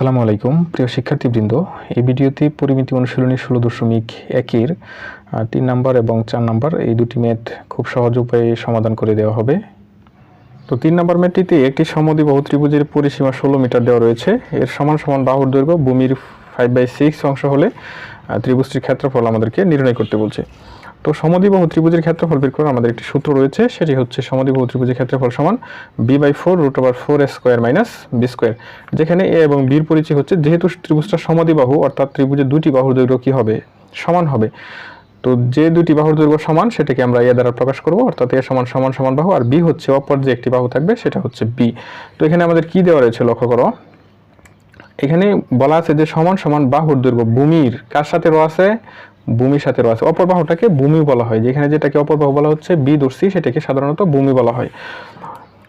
আসসালামু আলাইকুম, প্রিয় শিক্ষার্থীবৃন্দ। এই ভিডিওতে পরিমিতি অনুশীলনী ষোলো দশমিক একের তিন নাম্বার এবং চার নাম্বার এই দুটি ম্যাথ খুব সহজ উপায়ে সমাধান করে দেওয়া হবে। তো তিন নম্বর ম্যাটটিতে একটি সমদি সমদ্বিবাহু ত্রিভুজের পরিসীমা ষোলো মিটার দেওয়া রয়েছে। এর সমান সমান বাহুর দৈর্ঘ্য, ভূমির ফাইভ বাই সিক্স অংশ হলে ত্রিভুজটির ক্ষেত্রফল আমাদেরকে নির্ণয় করতে বলছে। তো সমদ্বিবাহু ত্রিভুজের ক্ষেত্রফল বের করার আমাদের একটি সূত্র রয়েছে, সেটি হচ্ছে সমদ্বিবাহু ত্রিভুজের ক্ষেত্রফল সমান B by four root over four square minus B square যেখানে এ এবং বির পরিচয় হচ্ছে যেহেতু ত্রিভুজটা সমদ্বিবাহু, অর্থাৎ ত্রিভুজের দুটি বাহুর দৈর্ঘ্য কী হবে? সমান হবে। তো যে দুটি বাহুর দৈর্ঘ্য সমান, সেটাকে আমরা এ দ্বারা প্রকাশ করব, অর্থাৎ এ সমান সমান সমান বাহু, আর বি হচ্ছে অপর যে একটি বাহু থাকবে, সেটা হচ্ছে বি তো এখানে আমাদের কি দেওয়া রয়েছে, লক্ষ্য করো। এখানে বলা আছে যে সমান সমান বাহুর দৈর্ঘ্য ভূমির, কার সাথে রো আছে? ভূমির সাথে রো আছে অপর বাহুটাকে ভূমি বলা হয়, যেখানে যেটাকে অপর বাহু বলা হচ্ছে বি দর্শি সেটাকে সাধারণত ভূমি বলা হয়।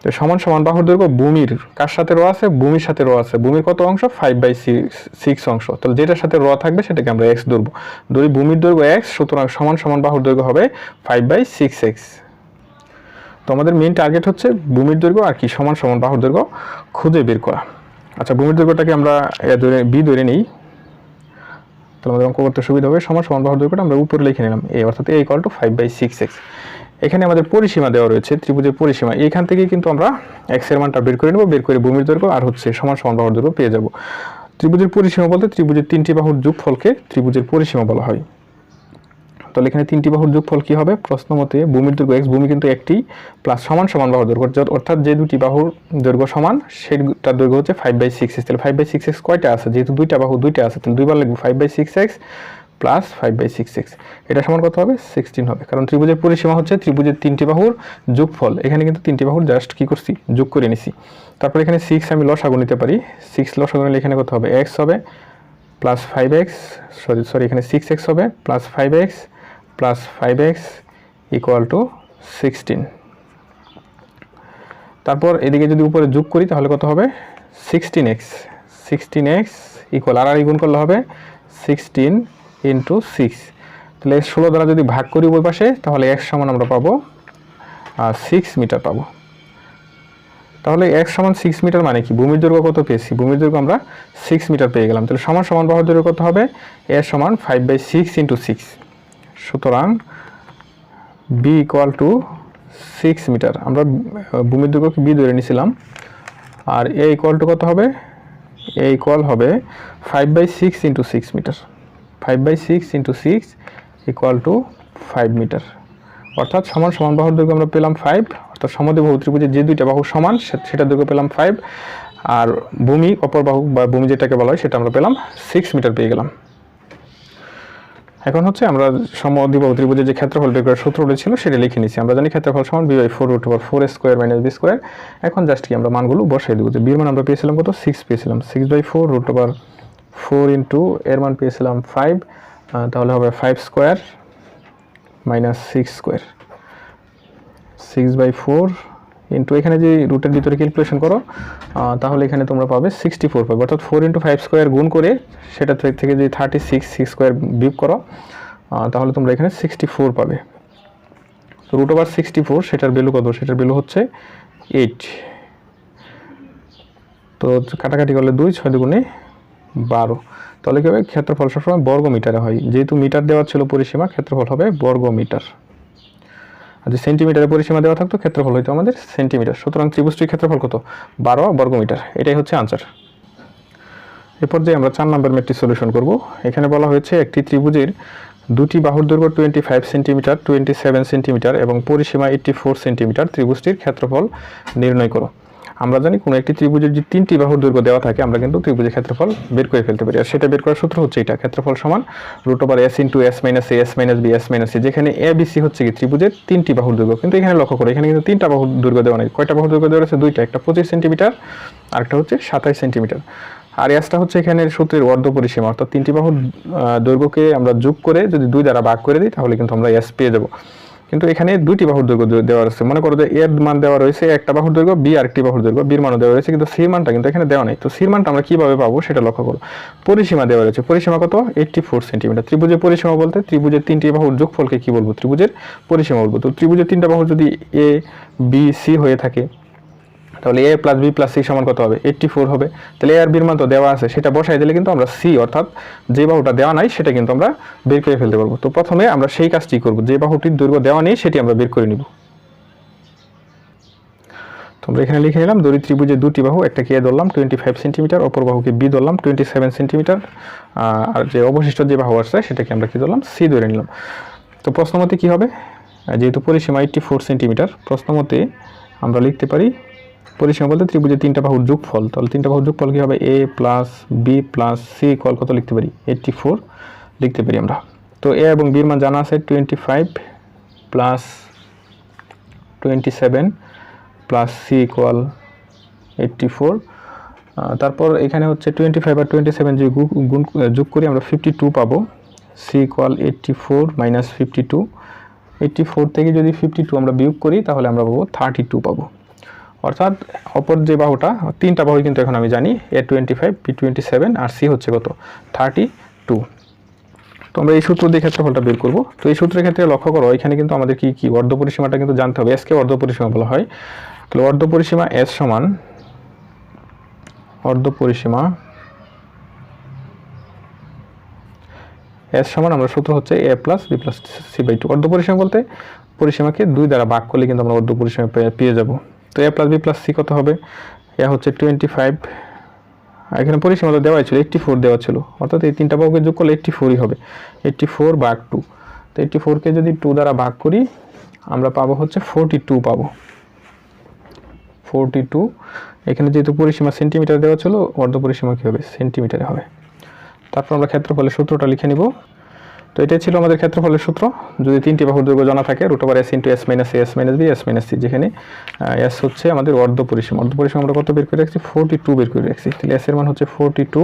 তো সমান সমান বাহুর দৈর্ঘ্য ভূমির কার সাথে রো আছে? ভূমির সাথে রো আছে। ভূমির কত অংশ? ফাইভ বাই সিক্স অংশ। তাহলে যেটার সাথে র থাকবে, সেটাকে আমরা এক্স ধরবো। ধরি ভূমির দৈর্ঘ্য এক্স সুতরাং সমান সমান বাহুর দৈর্ঘ্য হবে ফাইভ বাই সিক্স এক্স তো আমাদের মেন টার্গেট হচ্ছে ভূমির দৈর্ঘ্য আর কি, সমান সমান বাহুর দৈর্ঘ্য খুঁজে বের করা। আচ্ছা ভূমির দৈর্ঘ্যটাকে আমরা বি ধরে নিই। তাহলে আমাদের অঙ্ক করতে সুবিধা হবে, সমান সমান বাহুর দৈর্ঘ্যটা আমরা উপরে লিখে নিলাম এ অর্থাৎ এই equal to five by six x এখানে আমাদের পরিসীমা দেওয়া রয়েছে, ত্রিভুজের পরিসীমা। এখান থেকে কিন্তু আমরা এক্সের মানটা বের করে নেব, বের করে ভূমির দৈর্ঘ্য আর হচ্ছে সমান সমান বাহুর দৈর্ঘ্য পেয়ে যাব। ত্রিভুজের পরিসীমা বলতে ত্রিভুজের তিনটি বাহুর যোগফলকে ত্রিভুজের পরিসীমা বলা হয়। তাহলে এখানে তিনটি বাহুর যোগফল কি হবে? প্রশ্ন মতে ভূমির দৈর্ঘ্য এক্স ভূমি কিন্তু একটি প্লাস সমান সমান বাহুর দৈর্ঘ্য, অর্থাৎ- যে দুটি বাহুর দৈর্ঘ্য সমান সেটার দৈর্ঘ্য হচ্ছে ফাইভ বাই সিক্স এক্স তাহলে ফাইভ বাই সিক্স এক্স কয়টা আছে? যেহেতু দুইটা বাহু দুইটা আছে, তাহলে দুইবার লিখব five by six x plus five by six x এটা সমান কত হবে? সিক্সটিন হবে। কারণ ত্রিভুজের পরিসীমা হচ্ছে ত্রিভুজের তিনটি বাহুর যোগফল। এখানে কিন্তু তিনটি বাহুর জাস্ট কি করছি? যোগ করে নিছি। তারপর এখানে সিক্স আমি লসাগু নিতে পারি। সিক্স লসাগু নিলে এখানে কত হবে? এক্স হবে plus five x sorry sorry এখানে সিক্স এক্স হবে plus five x plus five x equal to sixteen তারপর এদিকে যদি উপরে যোগ করি, তাহলে কত হবে? Sixteen x sixteen x equal আর আর গুণ করলে হবে সিক্সটিন ইন্টু সিক্স তাহলে ষোলো দ্বারা যদি ভাগ করি ওই পাশে, তাহলে এক্স সমান আমরা পাবো সিক্স মিটার পাবো। তাহলে এক সমান সিক্স মিটার মানে কি? ভূমির দৈর্ঘ্য কত পেয়েছি? ভূমির দৈর্ঘ্য আমরা সিক্স মিটার পেয়ে গেলাম। তাহলে সমান সমান বাহুর দৈর্ঘ্য কত হবে? এ সমান five by six into six সুতরাং B equal to six metre আমরা ভূমির দৈর্ঘ্যকে বি ধরে নিয়েছিলাম। আর এ ইকুয়াল টু কত হবে? এ ইকুয়াল হবে five by six into six metre five by six into six equal to five metre অর্থাৎ সমান সমান বাহুর দৈর্ঘ্য আমরা পেলাম ফাইভ অর্থাৎ সমদ্বিবাহু ত্রিভুজের যে দুইটা বাহু সমান, সে- সেটার দৈর্ঘ্য পেলাম ফাইভ আর ভূমি, অপর বাহু বা ভূমি যেটাকে বলা হয়, সেটা আমরা পেলাম সিক্স মিটার পেয়ে গেলাম। এখন হচ্ছে আমরা সমদ্বিবাহু ত্রিভুজের যে ক্ষেত্রফল বের সূত্রটা ছিল সেটা লিখে নিচ্ছি আমরা জানি ক্ষেত্রফল সমান B by four root over four square minus B square. এখন জাস্ট কি আমরা মানগুলো বসাই দেবো। যে বির মান আমরা পেয়েছিলাম কত? সিক্স পেয়েছিলাম। Six by four root over four into এর মান পেয়েছিলাম ফাইভ তাহলে হবে five square minus six square. Six by four into এখানে যে রুটের ভিতরে ক্যালকুলেশন করো তাহলে এখানে তোমরা পাবে সিক্সটি ফোর পাবে অর্থাৎ ফোর ইন্টু ফাইভ স্কোয়ার গুণ করে সেটা থেকে যদি থার্টি সিক্স সিক্স স্কোয়ার বিয়োগ করো তাহলে তোমরা এখানে সিক্সটি ফোর পাবে। তো রুট ওভার সিক্সটি ফোর সেটার ভ্যালু কত? সেটার ভ্যালু হচ্ছে এইট তো কাটাকাটি করলে দুই, ছয় দুগুণে বারো। তাহলে কি হবে? ক্ষেত্রফল সবসময় বর্গ মিটারে হয়। যেহেতু মিটার দেওয়া ছিল পরিসীমা, ক্ষেত্রফল হবে বর্গ মিটার আর যে সেন্টিমিটারের পরিসীমা দেওয়া থাকতো, ক্ষেত্রফল হইতো আমাদের সেন্টিমিটার সুতরাং ত্রিভুজটির ক্ষেত্রফল কত? বারো বর্গমিটার। এটাই হচ্ছে আনসার এরপর যে আমরা চার নম্বর ম্যাটটি সলিউশন করব। এখানে বলা হয়েছে একটি ত্রিভুজের দুটি বাহুর দৈর্ঘ্য twenty five centimetre twenty seven centimetre এবং পরিসীমা এইট্টি ফোর সেন্টিমিটার ত্রিভুজটির ক্ষেত্রফল নির্ণয় করো। আমরা জানি কোনো একটি ত্রিভুজের যে তিনটি বাহুর দৈর্ঘ্য দেওয়া থাকে, আমরা কিন্তু ত্রিভুজের ক্ষেত্রফল বের করে ফেলতে পারি। আর সেটা বের করার সূত্র হচ্ছে এটা ক্ষেত্রফল সমান root over S into S minus A S minus B S minus C যেখানে এ বি সি হচ্ছে কি ত্রিভুজের তিনটি বাহুর দৈর্ঘ্য। কিন্তু এখানে লক্ষ্য করো, এখানে কিন্তু তিনটা বাহুর দৈর্ঘ্য দেওয়া নেই। কয়টা বাহুর দৈর্ঘ্য দেওয়া আছে দুইটা। একটা পঁচিশ সেন্টিমিটার আরেকটা হচ্ছে সাতাইশ সেন্টিমিটার আর এসটা হচ্ছে এখানে সূত্রের অর্ধ পরিসীমা। অর্থাৎ তিনটি বাহুর দৈর্ঘ্যকে আমরা যোগ করে যদি দুই দ্বারা ভাগ করে দিই, তাহলে কিন্তু আমরা এস পেয়ে যাব। কিন্তু এখানে দুটি বাহুর দৈর্ঘ্য দেওয়া রয়েছে। মনে করো যে এর মান দেওয়া রয়েছে একটা বাহুর দৈর্ঘ্য, বি আর একটি বাহুর দৈর্ঘ্য, বির মানও দেওয়া রয়েছে, কিন্তু সি মানটা কিন্তু এখানে দেওয়া নেই। তো সির মানটা আমরা কীভাবে পাবো সেটা লক্ষ্য করো। পরিসীমা দেওয়া রয়েছে। পরিসীমা কত? এইটটি ফোর সেন্টিমিটার ত্রিভুজের পরিসীমা বলতে ত্রিভুজের তিনটি বাহুর যোগফলকে কি বলব? ত্রিভুজের পরিসীমা বলব। তো ত্রিভুজের তিনটা বাহু যদি এ বি সি হয়ে থাকে তাহলে A plus B plus C সমান কত হবে? এইট্টি ফোর হবে। তাহলে এ আর বির মান তো দেওয়া আছে, সেটা বসাই দিলে কিন্তু আমরা সি অর্থাৎ যে বাহুটা দেওয়া নাই, সেটা কিন্তু আমরা বের করে ফেলতে পারব। তো প্রথমে আমরা সেই কাজটি করব, যে বাহুটির দৈর্ঘ্য দেওয়া নেই, সেটি আমরা বের করে নিব। তোমরা এখানে লিখে নিলাম, দড়ি ত্রিভুজের দুটি বাহু, একটা কে ধরলাম টোয়েন্টি ফাইভ সেন্টিমিটার অপর বাহুকে বি ধরলাম টোয়েন্টি সেভেন সেন্টিমিটার আর যে অবশিষ্ট যে বাহু আসছে সেটাকে আমরা কি ধরলাম? সি ধরে নিলাম। তো প্রশ্নমতে কী হবে? যেহেতু পরিসীমা এইটটি ফোর সেন্টিমিটার প্রশ্নমতে আমরা লিখতে পারি পরিসীমা বলতে ত্রিভুজের তিনটা বাহুর যোগফল। তাহলে তিনটা বাহুর যোগফল কী হবে? A plus B plus C call কত লিখতে পারি? এইটটি ফোর লিখতে পারি আমরা। তো এ এবং বির মান জানা আছে twenty five plus twenty seven plus C equal eighty four তারপর এখানে হচ্ছে টোয়েন্টি ফাইভ আর টোয়েন্টি সেভেন যদি গুণ যোগ করি আমরা ফিফটি টু পাবো। C equal eighty four minus fifty two eighty four থেকে যদি ফিফটি টু আমরা বিয়োগ করি, তাহলে আমরা পাবো থার্টি টু পাবো। অর্থাৎ অপর যে বাহুটা, তিনটা বাহু কিন্তু এখন আমি জানি A twenty five B twenty seven R C হচ্ছে কত? থার্টি টু তো আমরা এই সূত্র দিয়ে ক্ষেত্রফলটা বের করব। তো এই সূত্রের ক্ষেত্রে লক্ষ্য করো, এখানে কিন্তু আমাদের কি কি? অর্ধ পরিসীমাটা কিন্তু জানতে হবে। এসকে অর্ধ পরিসীমা বলা হয়। তাহলে অর্ধ পরিসীমা এস সমান অর্ধ পরিসীমা এস সমান আমরা সূত্র হচ্ছে A plus B plus C by two অর্ধ পরিসীমা বলতে পরিসীমাকে দুই দ্বারা ভাগ করলে কিন্তু আমরা অর্ধ পরিসীমা পেয়ে- পেয়ে যাব। তো A plus B plus C কত হবে? এ হচ্ছে টোয়েন্টি ফাইভ এখানে পরিসীমা তো দেওয়াই ছিল এইট্টি ফোর দেওয়া ছিল। অর্থাৎ এই তিনটা বাহুকে যোগ করলে এইট্টি ফোরই হবে। এইট্টি ফোর ভাগ টু তো এইট্টি ফোরকে যদি টু দ্বারা ভাগ করি, আমরা পাবো হচ্ছে ফোরটি টু পাবো। ফোরটি টু এখানে যেহেতু পরিসীমা সেন্টিমিটার দেওয়া ছিল অর্ধ পরিসীমা কী হবে? সেন্টিমিটারে হবে। তারপর আমরা ক্ষেত্রফলের সূত্রটা লিখে নিব। তো এটাই ছিল আমাদের ক্ষেত্রফলের সূত্র। যদি তিনটি বাহুর দৈর্ঘ্য জানা থাকে root over S into S minus S minus B S minus C যেখানে এস হচ্ছে আমাদের অর্ধ পরিসীমা। অর্ধ পরিসীমা আমরা কত বের করে রাখছি? ফোরটি টু বের করে রাখছি। তাহলে এস এর মান হচ্ছে ফোরটি টু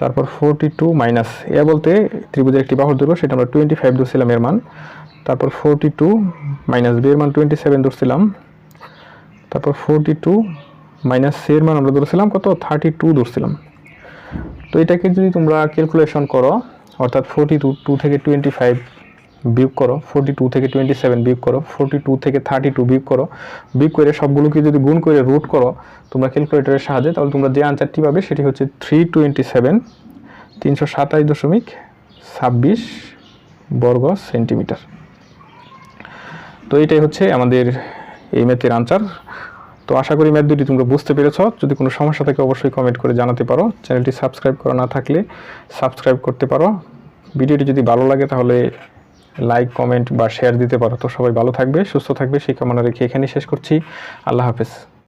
তারপর ফোরটি টু মাইনাস এ বলতে ত্রিভুজের একটি বাহুর দৈর্ঘ্য, সেটা আমরা টোয়েন্টি ফাইভ ধরছিলাম এর মান। তারপর ফোরটি টু মাইনাস বি এর মান টোয়েন্টি সেভেন ধরছিলাম। তারপর ফোরটি টু মাইনাস সি এর মান আমরা ধরছিলাম কত? থার্টি টু ধরছিলাম। তো এটাকে যদি তোমরা ক্যালকুলেশন করো অর্থাৎ ফোরটি টু টু থেকে টোয়েন্টি ফাইভ বিয়োগ করো ফোরটি টু থেকে টোয়েন্টি সেভেন বিয়োগ করো ফোরটি টু থেকে থার্টি টু বিয়োগ করো, বিয়োগ করে সবগুলোকে যদি গুণ করে রুট করো, তোমরা ক্যালকুলেটরের সাহায্যে, তাহলে তোমরা যে আনসারটি পাবে সেটি হচ্ছে থ্রি টোয়েন্টি সেভেন তিনশো সাতাশ দশমিক ছাব্বিশ বর্গ সেন্টিমিটার তো এটাই হচ্ছে আমাদের এই ম্যাথের আনসার তো আশা করি ম্যাথ দুটি তোমরা বুঝতে পেরেছ। যদি কোনো সমস্যা থাকে, অবশ্যই কমেন্ট করে জানাতে পারো। চ্যানেলটি সাবস্ক্রাইব করা না থাকলে সাবস্ক্রাইব করতে পারো। ভিডিওটি যদি ভালো লাগে, তাহলে লাইক কমেন্ট বা শেয়ার দিতে পারো। তো সবাই ভালো থাকবে, সুস্থ থাকবে। সেই কামনা রেখে এখানেই শেষ করছি। আল্লাহ হাফেজ।